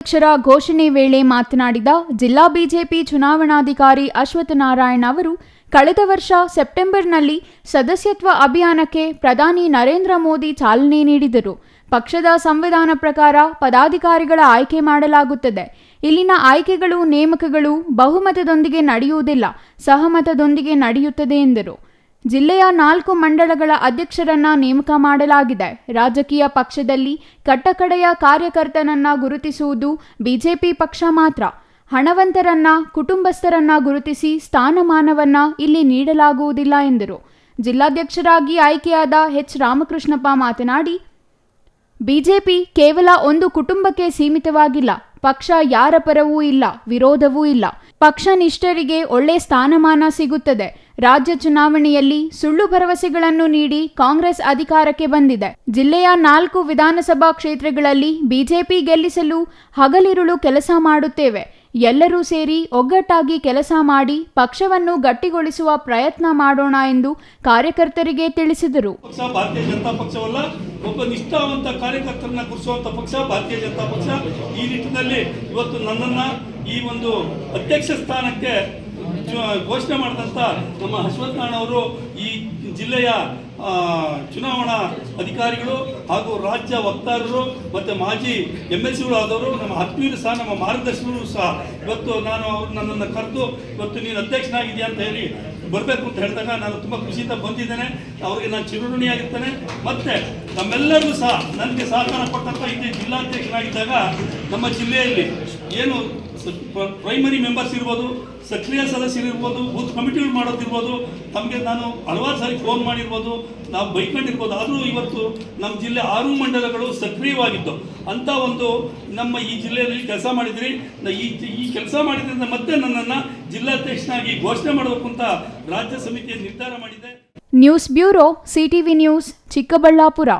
ಜಿಲ್ಲಾಧ್ಯಕ್ಷರ ಘೋಷಣೆ ವೇಳೆ ಮಾತನಾಡಿದ ಜಿಲ್ಲಾ ಬಿಜೆಪಿ ಚುನಾವಣಾಧಿಕಾರಿ ಅಶ್ವಥ್ ನಾರಾಯಣ್ ಅವರು, ಕಳೆದ ವರ್ಷ ಸೆಪ್ಟೆಂಬರ್ನಲ್ಲಿ ಸದಸ್ಯತ್ವ ಅಭಿಯಾನಕ್ಕೆ ಪ್ರಧಾನಿ ನರೇಂದ್ರ ಮೋದಿ ಚಾಲನೆ ನೀಡಿದರು. ಪಕ್ಷದ ಸಂವಿಧಾನ ಪ್ರಕಾರ ಪದಾಧಿಕಾರಿಗಳ ಆಯ್ಕೆ ಮಾಡಲಾಗುತ್ತದೆ. ಇಲ್ಲಿನ ಆಯ್ಕೆಗಳು ನೇಮಕಗಳು ಬಹುಮತದೊಂದಿಗೆ ನಡೆಯುವುದಿಲ್ಲ, ಸಹಮತದೊಂದಿಗೆ ನಡೆಯುತ್ತದೆ ಎಂದರು. ಜಿಲ್ಲೆಯ ನಾಲ್ಕು ಮಂಡಳಗಳ ಅಧ್ಯಕ್ಷರನ್ನ ನೇಮಕ ಮಾಡಲಾಗಿದೆ. ರಾಜಕೀಯ ಪಕ್ಷದಲ್ಲಿ ಕಟ್ಟಕಡೆಯ ಕಾರ್ಯಕರ್ತನನ್ನ ಗುರುತಿಸುವುದು ಬಿಜೆಪಿ ಪಕ್ಷ ಮಾತ್ರ. ಹಣವಂತರನ್ನ, ಕುಟುಂಬಸ್ಥರನ್ನ ಗುರುತಿಸಿ ಸ್ಥಾನಮಾನವನ್ನ ಇಲ್ಲಿ ನೀಡಲಾಗುವುದಿಲ್ಲ ಎಂದರು. ಜಿಲ್ಲಾಧ್ಯಕ್ಷರಾಗಿ ಆಯ್ಕೆಯಾದ ಎಚ್. ರಾಮಕೃಷ್ಣಪ್ಪ ಮಾತನಾಡಿ, ಬಿಜೆಪಿ ಕೇವಲ ಒಂದು ಕುಟುಂಬಕ್ಕೆ ಸೀಮಿತವಾಗಿಲ್ಲ. ಪಕ್ಷ ಯಾರ ಪರವೂ ಇಲ್ಲ, ವಿರೋಧವೂ ಇಲ್ಲ. ಪಕ್ಷ ನಿಷ್ಠರಿಗೆ ಒಳ್ಳೆ ಸ್ಥಾನಮಾನ ಸಿಗುತ್ತದೆ. ರಾಜ್ಯ ಚುನಾವಣೆಯಲ್ಲಿ ಸುಳ್ಳು ಭರವಸೆಗಳನ್ನು ನೀಡಿ ಕಾಂಗ್ರೆಸ್ ಅಧಿಕಾರಕ್ಕೆ ಬಂದಿದೆ. ಜಿಲ್ಲೆಯ ನಾಲ್ಕು ವಿಧಾನಸಭಾ ಕ್ಷೇತ್ರಗಳಲ್ಲಿ ಬಿಜೆಪಿ ಗೆಲ್ಲಿಸಲು ಹಗಲಿರುಳು ಕೆಲಸ ಮಾಡುತ್ತೇವೆ. ಎಲ್ಲರೂ ಸೇರಿ ಒಗ್ಗಟ್ಟಾಗಿ ಕೆಲಸ ಮಾಡಿ ಪಕ್ಷವನ್ನು ಗಟ್ಟಿಗೊಳಿಸುವ ಪ್ರಯತ್ನ ಮಾಡೋಣ ಎಂದು ಕಾರ್ಯಕರ್ತರಿಗೆ ತಿಳಿಸಿದರು. ಪಕ್ಷ, ಭಾರತೀಯ ಜನತಾ ಪಕ್ಷವಲ್ಲ, ಒಬ್ಬ ನಿಷ್ಠಾವಂತ ಕಾರ್ಯಕರ್ತರನ್ನ ಕುರಿಸುವಂತ ಪಕ್ಷ, ಭಾರತೀಯ ಜನತಾ ಪಕ್ಷ. ಈ ನಿಟ್ಟಿನಲ್ಲಿ ಇವತ್ತು ನನ್ನನ್ನ ಈ ಒಂದು ಅಧ್ಯಕ್ಷ ಸ್ಥಾನಕ್ಕೆ ಘೋಷಣೆ ಮಾಡಿದಂಥ ನಮ್ಮ ಅಶ್ವತ್ಥನಾರಾಯಣ ಅವರು ಈ ಜಿಲ್ಲೆಯ ಚುನಾವಣಾ ಅಧಿಕಾರಿಗಳು ಹಾಗೂ ರಾಜ್ಯ ವಕ್ತಾರರು ಮತ್ತು ಮಾಜಿ ಎಂ ಎಲ್ ಸಿಗಳು ಆದವರು, ನಮ್ಮ ಆತ್ಮೀಯರು ಸಹ, ನಮ್ಮ ಮಾರ್ಗದರ್ಶಕರು ಸಹ ಇವತ್ತು ನಾನು ಅವ್ರು ನನ್ನನ್ನು ಕರೆದು ಇವತ್ತು ನೀನು ಅಧ್ಯಕ್ಷನಾಗಿದೆಯಾ ಅಂತ ಹೇಳಿ ಬರಬೇಕು ಅಂತ ಹೇಳಿದಾಗ ನಾನು ತುಂಬ ಖುಷಿಯಿಂದ ಬಂದಿದ್ದೇನೆ. ಅವರಿಗೆ ನಾನು ಚಿರಋಣಿಯಾಗಿರ್ತೇನೆ. ಮತ್ತು ನಮ್ಮೆಲ್ಲರಿಗೂ ಸಹ ನನಗೆ ಸಹಕಾರ ಕೊಟ್ಟಂಥ ಇಲ್ಲಿ ಜಿಲ್ಲಾಧ್ಯಕ್ಷನಾಗಿದ್ದಾಗ ನಮ್ಮ ಜಿಲ್ಲೆಯಲ್ಲಿ ಏನು ಪ್ರೈಮರಿ ಮೆಂಬರ್ಸ್ ಇರ್ಬೋದು, ಸಕ್ರಿಯ ಸದಸ್ಯರು ಇರ್ಬೋದು ಬೂತ್ ಕಮಿಟಿಗಳು ಮಾಡೋದಿರ್ಬೋದು ತಮಗೆ ನಾನು ಹಲವಾರು ಸಾರಿ ಫೋನ್ ಮಾಡಿರ್ಬೋದು, ನಾವು ಬೈಕೊಂಡಿರ್ಬೋದು, ಆದರೂ ಇವತ್ತು ನಮ್ಮ ಜಿಲ್ಲೆ ಆರು ಮಂಡಲಗಳು ಸಕ್ರಿಯವಾಗಿದ್ದು. ಅಂಥ ಒಂದು ನಮ್ಮ ಈ ಜಿಲ್ಲೆಯಲ್ಲಿ ಕೆಲಸ ಮಾಡಿದ್ರಿ. ಈ ಈ ಕೆಲಸ ಮಾಡಿದ್ರಿಂದ ಮತ್ತೆ ನನ್ನನ್ನು ಜಿಲ್ಲಾಧ್ಯಕ್ಷನಾಗಿ ಘೋಷಣೆ ಮಾಡಬೇಕು ಅಂತ ರಾಜ್ಯ ಸಮಿತಿ ನಿರ್ಧಾರ ಮಾಡಿದೆ. News bureau, CTV news, Chikkaballapur.